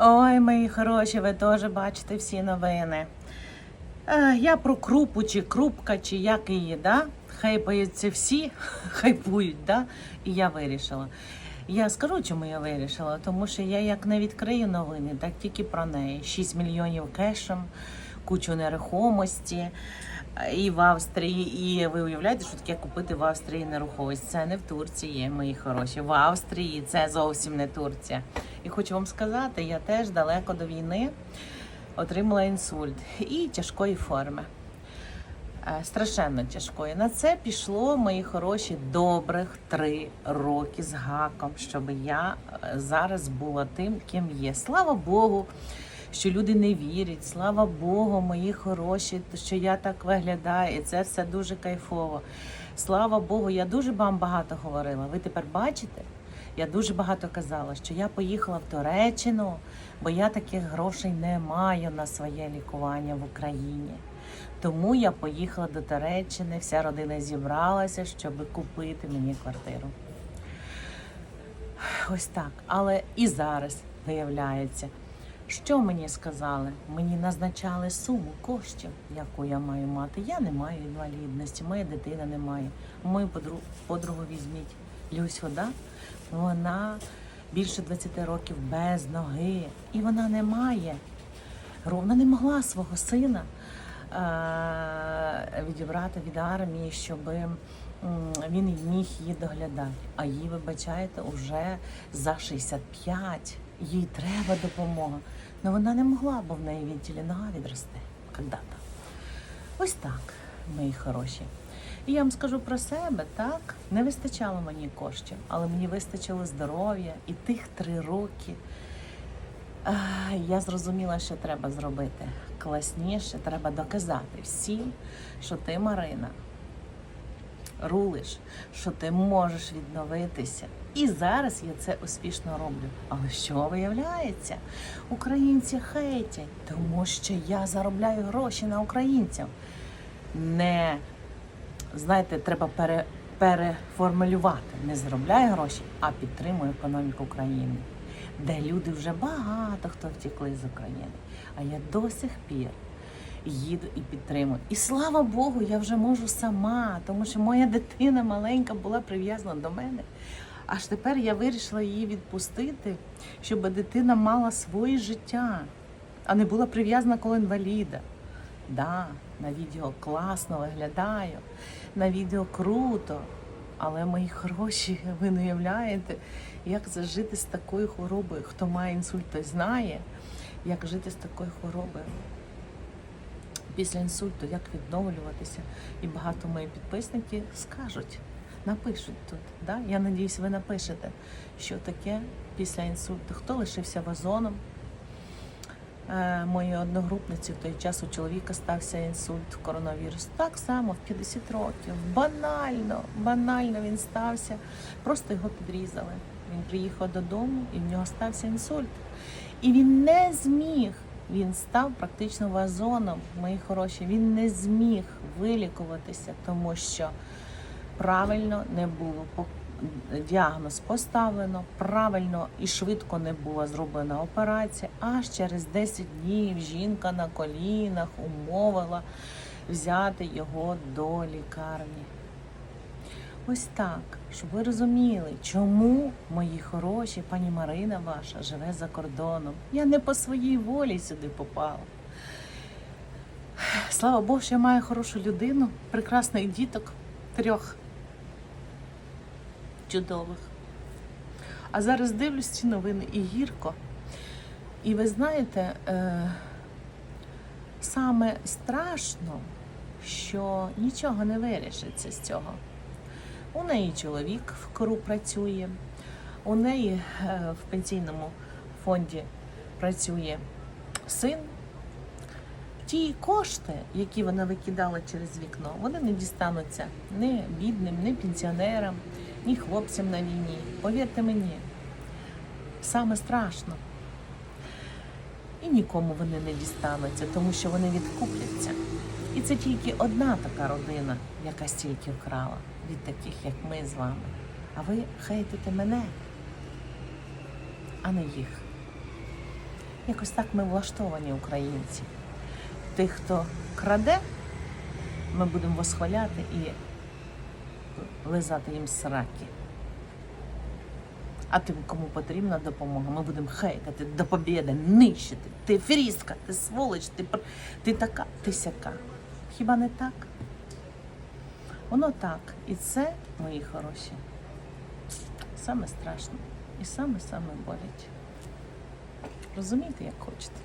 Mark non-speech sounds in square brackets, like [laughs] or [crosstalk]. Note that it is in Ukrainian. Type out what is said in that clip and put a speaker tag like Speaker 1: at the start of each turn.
Speaker 1: Ой, мої хороші, ви теж бачите всі новини. Е, я про крупу чи крупка, чи як її, да? Хайпаються всі, [laughs] хайпують, да? І я вирішила. Я скажу, чому я вирішила, тому що я як не відкрию новини, так тільки про неї. 6 мільйонів кешем, кучу нерухомості і в Австрії. І ви уявляєте, що таке купити в Австрії нерухомість? Це не в Турції, мої хороші. В Австрії це зовсім не Турція. І хочу вам сказати, я теж далеко до війни отримала інсульт і тяжкої форми. Е, Страшенно тяжкої. На це пішло мої хороші добрих три роки з гаком, щоб я е, зараз була тим, ким є. Слава Богу, що люди не вірять. Слава Богу, мої хороші, що я так виглядаю, і це все дуже кайфово. Слава Богу, я дуже вам багато говорила. Ви тепер бачите? Я дуже багато казала, що я поїхала в Туреччину, бо я таких грошей не маю на своє лікування в Україні. Тому я поїхала до Туреччини, вся родина зібралася, щоб купити мені квартиру. Ось так. Але і зараз виявляється, що мені сказали? Мені назначали суму коштів, яку я маю мати. Я не маю інвалідності, моя дитина не має. Мою подругу, подругу візьміть Люсю, да? вона більше 20 років без ноги, і вона не має. Вона не могла свого сина е, відібрати від армії, щоб він міг її доглядати. А їй, вибачаєте, вже за 65. Їй треба допомога. Але вона не могла, бо в неї відділі нога відросте когда-то. Ось так, мої хороші. І я вам скажу про себе, так, не вистачало мені коштів, але мені вистачило здоров'я і тих три роки. Я зрозуміла, що треба зробити класніше, треба доказати всім, що ти, Марина, рулиш, що ти можеш відновитися. І зараз я це успішно роблю. Але що виявляється? Українці хейтять, тому що я заробляю гроші на українців. Не знаєте, треба пере, переформулювати. Не заробляю гроші, а підтримую економіку України, де люди вже багато хто втекли з України. А я до сих пір їду і підтримую. І слава Богу, я вже можу сама, тому що моя дитина маленька була прив'язана до мене. Аж тепер я вирішила її відпустити, щоб дитина мала своє життя, а не була прив'язана коло інваліда. Да, на відео класно виглядаю, на відео круто. Але мої хороші, [laughs] ви не уявляєте, як зажити з такою хворобою. Хто має інсульт, той знає, як жити з такою хворобою. Після інсульту, як відновлюватися. І багато мої підписники скажуть, напишуть тут. Да? Я надіюсь, ви напишете, що таке після інсульту. Хто лишився вазоном? Е, одногрупниці в той час у чоловіка стався інсульт, коронавірус. Так само в 50 років. Банально, банально він стався. Просто його підрізали. Він приїхав додому і в нього стався інсульт. І він не зміг. Він став практично вазоном, мої хороші. Він не зміг вилікуватися, тому що правильно не було діагноз поставлено, правильно і швидко не була зроблена операція. Аж через 10 днів жінка на колінах умовила взяти його до лікарні. Ось так, щоб ви розуміли, чому мої хороші пані Марина ваша живе за кордоном. Я не по своїй волі сюди попала. Слава Богу, що я маю хорошу людину, прекрасних діток, трьох чудових. А зараз дивлюсь ці новини і гірко. І ви знаєте, е, саме страшно, що нічого не вирішиться з цього. У неї чоловік в кору працює, у неї е, в пенсійному фонді працює син. Ті кошти, які вона викидала через вікно, вони не дістануться ні бідним, ні пенсіонерам, ні хлопцям на війні. Повірте мені, саме страшно. І нікому вони не дістануться, тому що вони відкупляться. І це тільки одна така родина, яка стільки вкрала від таких, як ми з вами. А ви хейтите мене, а не їх. Якось так ми влаштовані українці. Тих, хто краде, ми будемо восхваляти і лизати їм сраки. А тим, кому потрібна допомога, ми будемо хейкати до побєди, нищити. Ти ферістка, ти сволоч, ти, ти така, ти сяка. Хіба не так? Воно так. І це, мої хороші, саме страшне і саме-саме болять. Розумієте, як хочете.